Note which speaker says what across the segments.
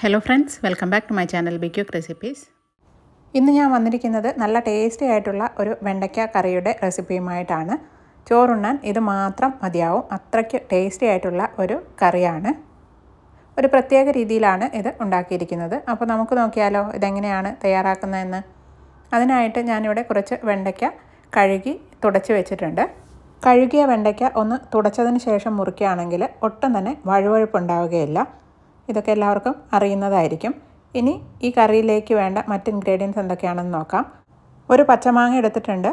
Speaker 1: Hello friends welcome back to my channel ബിക്യൂക്ക് recipes
Speaker 2: ഇന്ന് ഞാൻ വന്നിരിക്കുന്നത് നല്ല ടേസ്റ്റി ആയിട്ടുള്ള ഒരു വെണ്ടയ്ക്ക കറിയുടെ റെസിപ്പിയുമായിട്ടാണ് ചോറുണ്ണാൻ ഇത് മാത്രം മതിയാവും. അത്രയ്ക്ക് ടേസ്റ്റി ആയിട്ടുള്ള ഒരു കറിയാണ്. ഒരു പ്രത്യേക രീതിയിലാണ് ഇത് ഉണ്ടാക്കിയിരിക്കുന്നത്. അപ്പോൾ നമുക്ക് നോക്കിയാലോ ഇതെങ്ങനെയാണ് തയ്യാറാക്കുന്നതെന്ന്. അതിനായിട്ട് ഞാനിവിടെ കുറച്ച് വെണ്ടയ്ക്ക കഴുകി തുടച്ച് വെച്ചിട്ടുണ്ട്. കഴുകിയ വെണ്ടയ്ക്ക ഒന്ന് തുടച്ചതിന് ശേഷം മുറിക്കുകയാണെങ്കിൽ ഒട്ടും തന്നെ വഴുവഴുപ്പ് ഉണ്ടാവുകയില്ല ഇതൊക്കെ എല്ലാവർക്കും അറിയുന്നതായിരിക്കും. ഇനി ഈ കറിയിലേക്ക് വേണ്ട മറ്റ് ഇൻഗ്രീഡിയൻസ് എന്തൊക്കെയാണെന്ന് നോക്കാം. ഒരു പച്ചമാങ്ങ എടുത്തിട്ടുണ്ട്.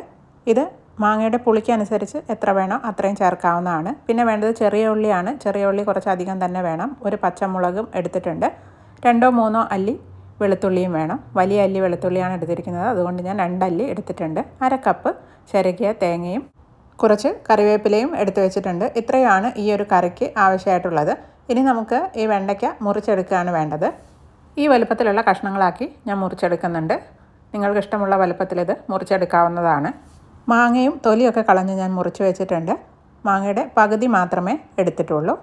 Speaker 2: ഇത് മാങ്ങയുടെ പുളിക്കനുസരിച്ച് എത്ര വേണോ അത്രയും ചേർക്കാവുന്നതാണ്. പിന്നെ വേണ്ടത് ചെറിയ ഉള്ളിയാണ്. ചെറിയ ഉള്ളി കുറച്ചധികം തന്നെ വേണം. ഒരു പച്ചമുളകും എടുത്തിട്ടുണ്ട്. രണ്ടോ മൂന്നോ അല്ലി വെളുത്തുള്ളിയും വേണം. വലിയ അല്ലി വെളുത്തുള്ളിയാണ് എടുത്തിരിക്കുന്നത്. അതുകൊണ്ട് ഞാൻ രണ്ടല്ലി എടുത്തിട്ടുണ്ട്. അര കപ്പ് ചിരകിയ തേങ്ങയും കുറച്ച് കറിവേപ്പിലയും എടുത്തു വെച്ചിട്ടുണ്ട്. ഇത്രയാണ് ഈ ഒരു കറിക്ക് ആവശ്യമായിട്ടുള്ളത്. ഇനി നമുക്ക് ഈ വെണ്ടയ്ക്ക മുറിച്ചെടുക്കുകയാണ് വേണ്ടത്. ഈ വലുപ്പത്തിലുള്ള കഷ്ണങ്ങളാക്കി ഞാൻ മുറിച്ചെടുക്കുന്നുണ്ട്. നിങ്ങൾക്ക് ഇഷ്ടമുള്ള വലുപ്പത്തിൽ ഇത് മുറിച്ചെടുക്കാവുന്നതാണ്. മാങ്ങയും തൊലിയൊക്കെ കളഞ്ഞ് ഞാൻ മുറിച്ച് വെച്ചിട്ടുണ്ട്. മാങ്ങയുടെ പകുതി മാത്രമേ എടുത്തിട്ടുള്ളൂ.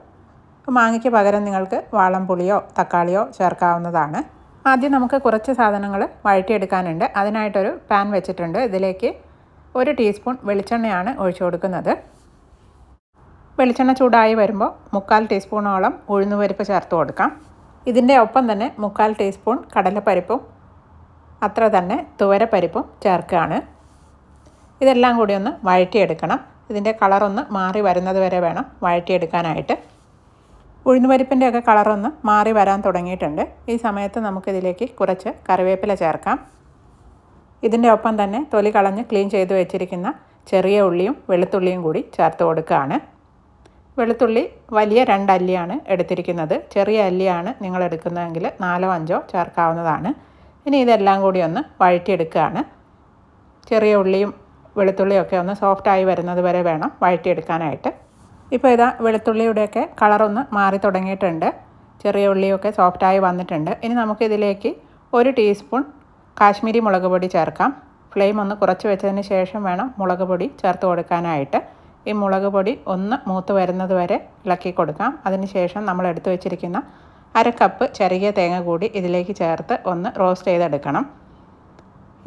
Speaker 2: മാങ്ങയ്ക്ക് പകരം നിങ്ങൾക്ക് വാളംപുളിയോ തക്കാളിയോ ചേർക്കാവുന്നതാണ്. ആദ്യം നമുക്ക് കുറച്ച് സാധനങ്ങൾ വഴറ്റിയെടുക്കാനുണ്ട്. അതിനായിട്ടൊരു പാൻ വെച്ചിട്ടുണ്ട്. ഇതിലേക്ക് ഒരു ടീസ്പൂൺ വെളിച്ചെണ്ണയാണ് ഒഴിച്ചു കൊടുക്കുന്നത്. വെളിച്ചെണ്ണ ചൂടായി വരുമ്പോൾ മുക്കാൽ ടീസ്പൂണോളം ഉഴുന്നുപരിപ്പ് ചേർത്ത് കൊടുക്കാം. ഇതിന്റെ ഒപ്പം തന്നെ മുക്കാൽ ടീസ്പൂൺ കടലപ്പരിപ്പും അത്ര തന്നെ തുവരപ്പരിപ്പും ചേർക്കുകയാണ്. ഇതെല്ലാം കൂടി ഒന്ന് വഴറ്റിയെടുക്കണം. ഇതിന്റെ കളറൊന്ന് മാറി വരുന്നത് വരെ വേണം വഴറ്റിയെടുക്കാനായിട്ട്. ഉഴുന്നുപരിപ്പിന്റെ ഒക്കെ കളറൊന്ന് മാറി വരാൻ തുടങ്ങിയിട്ടുണ്ട്. ഈ സമയത്ത് നമുക്കിതിലേക്ക് കുറച്ച് കറിവേപ്പില ചേർക്കാം. ഇതിന്റെ ഒപ്പം തന്നെ തൊലി കളഞ്ഞ് ക്ലീൻ ചെയ്ത് വെച്ചിരിക്കുന്ന ചെറിയ ഉള്ളിയും വെളുത്തുള്ളിയും കൂടി ചേർത്ത് കൊടുക്കുകയാണ്. വെളുത്തുള്ളി വലിയ രണ്ടല്ലിയാണ് എടുത്തിരിക്കുന്നത്. ചെറിയ അല്ലിയാണ് നിങ്ങൾ എടുക്കുന്നതെങ്കിൽ നാലോ അഞ്ചോ ചേർക്കാവുന്നതാണ്. ഇനി ഇതെല്ലാം കൂടി ഒന്ന് വഴറ്റിയെടുക്കുകയാണ്. ചെറിയ ഉള്ളിയും വെളുത്തുള്ളിയൊക്കെ ഒന്ന് സോഫ്റ്റായി വരുന്നത് വരെ വേണം വഴറ്റിയെടുക്കാനായിട്ട്. ഇപ്പോൾ ഇതാ വെളുത്തുള്ളിയുടെയൊക്കെ കളറൊന്ന് മാറി തുടങ്ങിയിട്ടുണ്ട്. ചെറിയ ഉള്ളിയൊക്കെ സോഫ്റ്റായി വന്നിട്ടുണ്ട്. ഇനി നമുക്കിതിലേക്ക് ഒരു ടീസ്പൂൺ കാശ്മീരി മുളക് പൊടി ചേർക്കാം. ഫ്ലെയിം ഒന്ന് കുറച്ച് വെച്ചതിന് ശേഷം വേണം മുളക് പൊടി ചേർത്ത് കൊടുക്കാനായിട്ട്. ഈ മുളക് പൊടി ഒന്ന് മൂത്ത് വരുന്നത് വരെ ഇളക്കി കൊടുക്കാം. അതിനുശേഷം നമ്മൾ എടുത്തു വെച്ചിരിക്കുന്ന അര കപ്പ് ചെറിയ തേങ്ങ കൂടി ഇതിലേക്ക് ചേർത്ത് ഒന്ന് റോസ്റ്റ് ചെയ്തെടുക്കണം.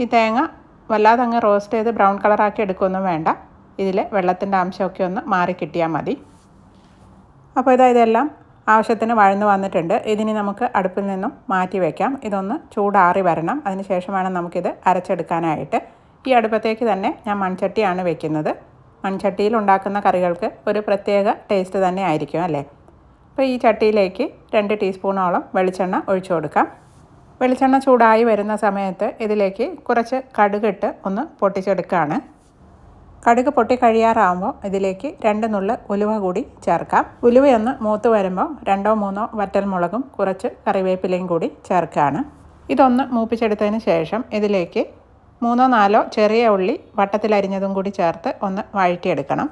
Speaker 2: ഈ തേങ്ങ വല്ലാതെ അങ്ങ് റോസ്റ്റ് ചെയ്ത് ബ്രൗൺ കളറാക്കി എടുക്കുകയൊന്നും വേണ്ട. ഇതിൽ വെള്ളത്തിന്റെ അംശമൊക്കെ ഒന്ന് മാറി കിട്ടിയാൽ മതി. അപ്പോൾ ഇതാ ഇതെല്ലാം ആവശ്യത്തിന് വഴന്ന് വന്നിട്ടുണ്ട്. ഇതിനി നമുക്ക് അടുപ്പിൽ നിന്നും മാറ്റി വയ്ക്കാം ഇതൊന്ന് ചൂടാറി വരണം. അതിന് ശേഷം വേണം നമുക്കിത് അരച്ചെടുക്കാനായിട്ട്. ഈ അടുപ്പത്തേക്ക് തന്നെ ഞാൻ മൺചട്ടിയാണ് വെക്കുന്നത്. മൺചട്ടിയിൽ ഉണ്ടാക്കുന്ന കറികൾക്ക് ഒരു പ്രത്യേക ടേസ്റ്റ് തന്നെ ആയിരിക്കും അല്ലേ? അപ്പോൾ ഈ ചട്ടിയിലേക്ക് രണ്ട് ടീസ്പൂണോളം വെളിച്ചെണ്ണ ഒഴിച്ചു കൊടുക്കാം. വെളിച്ചെണ്ണ ചൂടായി വരുന്ന സമയത്ത് ഇതിലേക്ക് കുറച്ച് കടുകിട്ട് ഒന്ന് പൊട്ടിച്ചെടുക്കുകയാണ് കടുക് പൊട്ടി കഴിയാറാകുമ്പോൾ ഇതിലേക്ക് രണ്ട് നുള്ള് ഉലുവ കൂടി ചേർക്കാം. ഉലുവയൊന്ന് മൂത്ത് വരുമ്പോൾ രണ്ടോ മൂന്നോ വറ്റൽമുളകും കുറച്ച് കറിവേപ്പിലയും കൂടി ചേർക്കുകയാണ് ഇതൊന്ന് മൂപ്പിച്ചെടുത്തതിന് ശേഷം ഇതിലേക്ക് മൂന്നോ നാലോ ചെറിയ ഉള്ളി വട്ടത്തിലരിഞ്ഞതും കൂടി ചേർത്ത് ഒന്ന് വഴറ്റിയെടുക്കണം.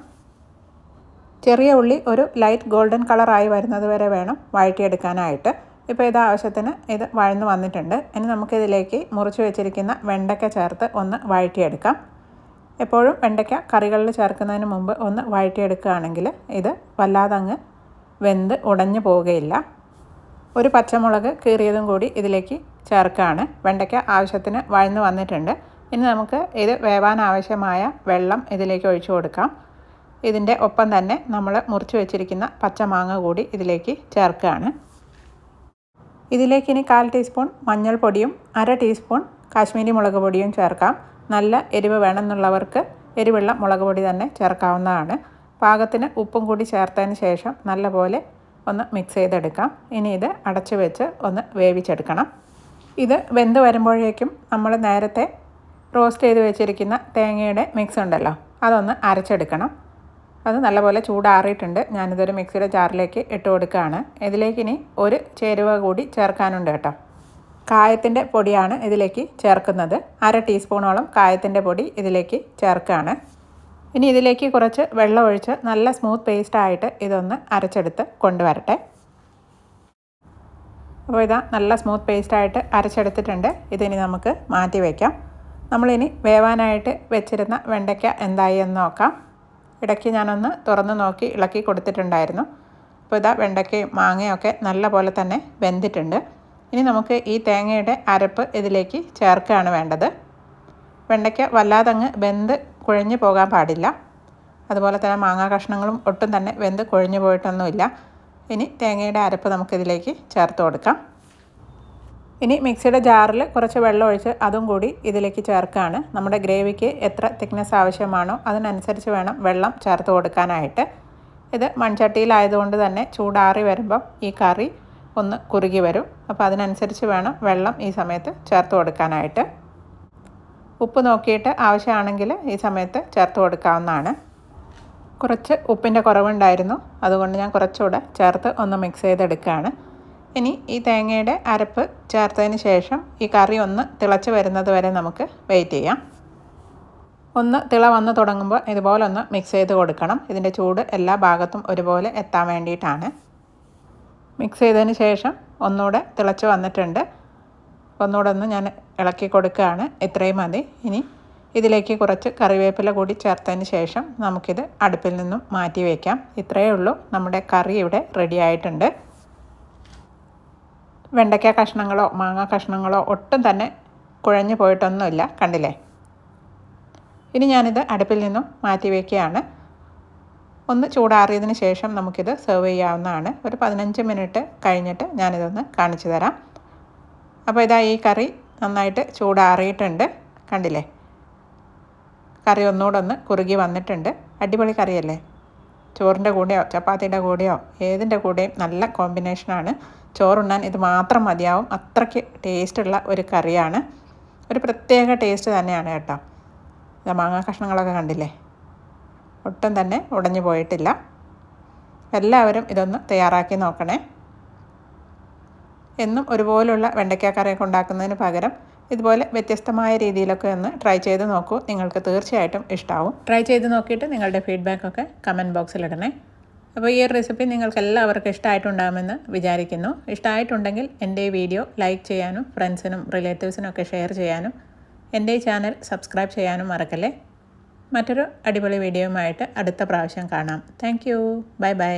Speaker 2: ചെറിയ ഉള്ളി ഒരു ലൈറ്റ് ഗോൾഡൻ കളറായി വരുന്നത് വരെ വേണം വഴറ്റിയെടുക്കാനായിട്ട്. ഇപ്പോൾ ഇത് ആവശ്യത്തിന് ഇത് വഴന്നു വന്നിട്ടുണ്ട്. ഇനി നമുക്കിതിലേക്ക് മുറിച്ച് വെച്ചിരിക്കുന്ന വെണ്ടയ്ക്ക ചേർത്ത് ഒന്ന് വഴറ്റിയെടുക്കാം. എപ്പോഴും വെണ്ടയ്ക്ക കറികളിൽ ചേർക്കുന്നതിന് മുമ്പ് ഒന്ന് വഴറ്റിയെടുക്കുകയാണെങ്കിൽ ഇത് വല്ലാതെ അങ്ങ് വെന്ത് ഉടഞ്ഞു പോവുകയില്ല. ഒരു പച്ചമുളക് കീറിയതും കൂടി ഇതിലേക്ക് ചേർക്കുകയാണ്. വെണ്ടയ്ക്ക ആവശ്യത്തിന് വഴന്നു വന്നിട്ടുണ്ട്. ഇനി നമുക്ക് ഇത് വേവാൻ ആവശ്യമായ വെള്ളം ഇതിലേക്ക് ഒഴിച്ചു കൊടുക്കാം. ഇതിന്റെ ഒപ്പം തന്നെ നമ്മൾ മുറിച്ച് വെച്ചിരിക്കുന്ന പച്ചമാങ്ങ കൂടി ഇതിലേക്ക് ചേർക്കുകയാണ്. ഇതിലേക്ക് ഇനി കാൽ ടീസ്പൂൺ മഞ്ഞൾപ്പൊടിയും അര ടീസ്പൂൺ കാശ്മീരി മുളക് പൊടിയും ചേർക്കാം. നല്ല എരിവ് വേണമെന്നുള്ളവർക്ക് എരിവുള്ള മുളക് പൊടി തന്നെ ചേർക്കാവുന്നതാണ്. പാകത്തിന് ഉപ്പും കൂടി ചേർത്തതിന് ശേഷം നല്ലപോലെ ഒന്ന് മിക്സ് ചെയ്തെടുക്കാം. ഇനി ഇത് അടച്ചു വെച്ച് ഒന്ന് വേവിച്ചെടുക്കണം. ഇത് വെന്ത് വരുമ്പോഴേക്കും നമ്മൾ നേരത്തെ റോസ്റ്റ് ചെയ്ത് വെച്ചിരിക്കുന്ന തേങ്ങയുടെ മിക്സ് ഉണ്ടല്ലോ അതൊന്ന് അരച്ചെടുക്കണം. അത് നല്ലപോലെ ചൂടാറിയിട്ടുണ്ട്. ഞാനിതൊരു മിക്സിയുടെ ജാറിലേക്ക് ഇട്ട് കൊടുക്കുകയാണ്. ഇതിലേക്ക് ഇനി ഒരു ചേരുവ കൂടി ചേർക്കാനുണ്ട് കേട്ടോ. കായത്തിന്റെ പൊടിയാണ് ഇതിലേക്ക് ചേർക്കുന്നത്. അര ടീസ്പൂണോളം കായത്തിന്റെ പൊടി ഇതിലേക്ക് ചേർക്കുകയാണ്. ഇനി ഇതിലേക്ക് കുറച്ച് വെള്ളം ഒഴിച്ച് നല്ല സ്മൂത്ത് പേസ്റ്റായിട്ട് ഇതൊന്ന് അരച്ചെടുത്ത് കൊണ്ടുവരട്ടെ. അപ്പോൾ ഇതാ നല്ല സ്മൂത്ത് പേസ്റ്റായിട്ട് അരച്ചെടുത്തിട്ടുണ്ട്. ഇതിനി നമുക്ക് മാറ്റി വയ്ക്കാം നമ്മളിനി വേവാനായിട്ട് വെച്ചിരുന്ന വെണ്ടയ്ക്ക എന്തായി എന്ന് നോക്കാം. ഇടയ്ക്ക് ഞാനൊന്ന് തുറന്ന് നോക്കി ഇളക്കി കൊടുത്തിട്ടുണ്ടായിരുന്നു. അപ്പോൾ ഇതാ വെണ്ടയ്ക്കയും മാങ്ങയൊക്കെ നല്ല പോലെ തന്നെ വെന്തിട്ടുണ്ട്. ഇനി നമുക്ക് ഈ തേങ്ങയുടെ അരപ്പ് ഇതിലേക്ക് ചേർക്കുകയാണ് വേണ്ടത്. വെണ്ടയ്ക്ക വല്ലാതങ്ങ് വെന്ത് കുഴഞ്ഞു പോകാൻ പാടില്ല. അതുപോലെ തന്നെ മാങ്ങാ കഷ്ണങ്ങളും ഒട്ടും തന്നെ വെന്ത് കുഴഞ്ഞു പോയിട്ടൊന്നുമില്ല. ഇനി തേങ്ങയുടെ അരപ്പ് നമുക്കിതിലേക്ക് ചേർത്ത് കൊടുക്കാം. ഇനി മിക്സിയുടെ ജാറിൽ കുറച്ച് വെള്ളം ഒഴിച്ച് അതും കൂടി ഇതിലേക്ക് ചേർക്കുകയാണ്. നമ്മുടെ ഗ്രേവിക്ക് എത്ര തിക്നെസ് ആവശ്യമാണോ അതിനനുസരിച്ച് വേണം വെള്ളം ചേർത്ത് കൊടുക്കാനായിട്ട്. ഇത് മൺചട്ടിയിലായതുകൊണ്ട് തന്നെ ചൂടാറി വരുമ്പം ഈ കറി ഒന്ന് കുറുകി വരും. അപ്പോൾ അതിനനുസരിച്ച് വേണം വെള്ളം ഈ സമയത്ത് ചേർത്ത് കൊടുക്കാനായിട്ട്. ഉപ്പ് നോക്കിയിട്ട് ആവശ്യമാണെങ്കിൽ ഈ സമയത്ത് ചേർത്ത് കൊടുക്കാവുന്നതാണ്. കുറച്ച് ഉപ്പിന്റെ കുറവുണ്ടായിരുന്നു. അതുകൊണ്ട് ഞാൻ കുറച്ചുകൂടെ ചേർത്ത് ഒന്ന് മിക്സ് ചെയ്തെടുക്കുകയാണ്. ഇനി ഈ തേങ്ങയുടെ അരപ്പ് ചേർത്തതിന് ശേഷം ഈ കറി ഒന്ന് തിളച്ച് വരുന്നത് വരെ നമുക്ക് വെയിറ്റ് ചെയ്യാം. ഒന്ന് തിള വന്ന് തുടങ്ങുമ്പോൾ ഇതുപോലെ ഒന്ന് മിക്സ് ചെയ്ത് കൊടുക്കണം. ഇതിന്റെ ചൂട് എല്ലാ ഭാഗത്തും ഒരുപോലെ എത്താൻ വേണ്ടിയിട്ടാണ്. മിക്സ് ചെയ്തതിന് ശേഷം ഒന്നുകൂടെ തിളച്ച് വന്നിട്ടുണ്ട്. ഒന്നുകൂടെ ഒന്ന് ഞാൻ ഇളക്കി കൊടുക്കുകയാണ്. ഇത്രയും മതി. ഇനി ഇതിലേക്ക് കുറച്ച് കറിവേപ്പില കൂടി ചേർത്തതിന് ശേഷം നമുക്കിത് അടുപ്പിൽ നിന്നും മാറ്റി വയ്ക്കാം ഇത്രയേ ഉള്ളൂ. നമ്മുടെ കറി ഇവിടെ റെഡി ആയിട്ടുണ്ട്. വെണ്ടയ്ക്ക കഷ്ണങ്ങളോ മാങ്ങ കഷ്ണങ്ങളോ ഒട്ടും തന്നെ കുഴഞ്ഞു പോയിട്ടൊന്നുമില്ല. കണ്ടില്ലേ? ഇനി ഞാനിത് അടുപ്പിൽ നിന്നും മാറ്റി വയ്ക്കുകയാണ് ഒന്ന് ചൂടാറിയതിന് ശേഷം നമുക്കിത് സെർവ് ചെയ്യാവുന്നതാണ്. ഒരു പതിനഞ്ച് മിനിറ്റ് കഴിഞ്ഞിട്ട് ഞാനിതൊന്ന് കാണിച്ചു തരാം. അപ്പോൾ ഇതാ ഈ കറി നന്നായിട്ട് ചൂടാറിയിട്ടുണ്ട്. കണ്ടില്ലേ? കറി ഒന്നുകൂടെ ഒന്ന് കുറുകി വന്നിട്ടുണ്ട്. അടിപൊളി കറിയല്ലേ? ചോറിന്റെ കൂടെയോ ചപ്പാത്തിയുടെ കൂടെയോ ഏതിന്റെ കൂടെയും നല്ല കോമ്പിനേഷനാണ്. ചോറുണ്ണാൻ ഇത് മാത്രം മതിയാവും. അത്രയ്ക്ക് ടേസ്റ്റുള്ള ഒരു കറിയാണ്. ഒരു പ്രത്യേക ടേസ്റ്റ് തന്നെയാണ് കേട്ടോ. ഇത് മാങ്ങാ കഷ്ണങ്ങളൊക്കെ കണ്ടില്ലേ? ഒട്ടും തന്നെ ഉടഞ്ഞു പോയിട്ടില്ല. എല്ലാവരും ഇതൊന്ന് തയ്യാറാക്കി നോക്കണേ. എന്നും ഒരുപോലുള്ള വെണ്ടയ്ക്ക കറിയൊക്കെ ഉണ്ടാക്കുന്നതിന് പകരം ഇതുപോലെ വ്യത്യസ്തമായ രീതിയിലൊക്കെ ഒന്ന് ട്രൈ ചെയ്ത് നോക്കൂ. നിങ്ങൾക്ക് തീർച്ചയായിട്ടും ഇഷ്ടമാവും ട്രൈ ചെയ്ത് നോക്കിയിട്ട് നിങ്ങളുടെ ഫീഡ്ബാക്കൊക്കെ കമന്റ് ബോക്സിൽ ഇടണേ അപ്പോൾ ഈ ഒരു റെസിപ്പി നിങ്ങൾക്ക് എല്ലാവർക്കും ഇഷ്ടമായിട്ടുണ്ടാകുമെന്ന് വിചാരിക്കുന്നു. ഇഷ്ടമായിട്ടുണ്ടെങ്കിൽ എന്റെ വീഡിയോ ലൈക്ക് ചെയ്യാനും ഫ്രണ്ട്സിനും റിലേറ്റീവ്സിനും ഒക്കെ ഷെയർ ചെയ്യാനും എന്റെ ചാനൽ സബ്സ്ക്രൈബ് ചെയ്യാനും മറക്കല്ലേ? മറ്റൊരു അടിപൊളി വീഡിയോയുമായിട്ട് അടുത്ത പ്രാവശ്യം കാണാം. Thank you bye bye